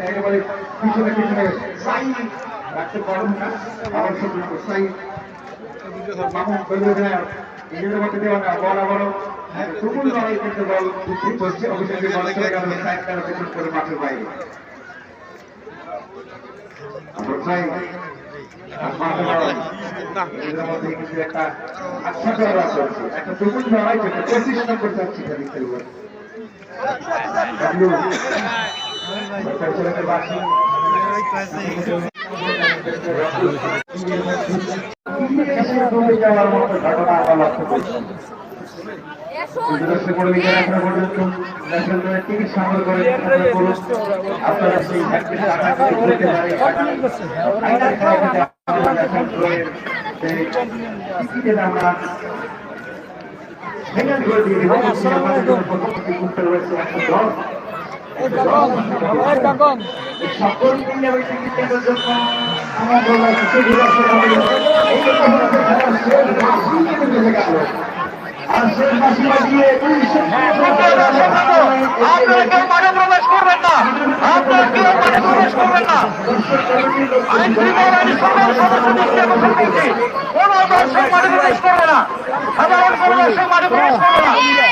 একেবারে পিছনে পিছনে সাই রাখতে পারবেন না আমার সব সাই মামু বলবে না নিজেদের মধ্যে দেওয়া না বল আবারও টুকুল লড়াই কিন্তু করে মাঠের বাইরে যাওয়ার মতো আপনারা সেই সকল আপনারা কেউ মাঠে প্রবেশ করবেন না। আইন শৃঙ্খলা বাহিনীর সকল সদস্য দৃষ্টি আকর্ষণ করছি কোন দর্শক মাঠে প্রবেশ করবে না সাধারণ কোনো দর্শক মাঠে প্রবেশ করবে না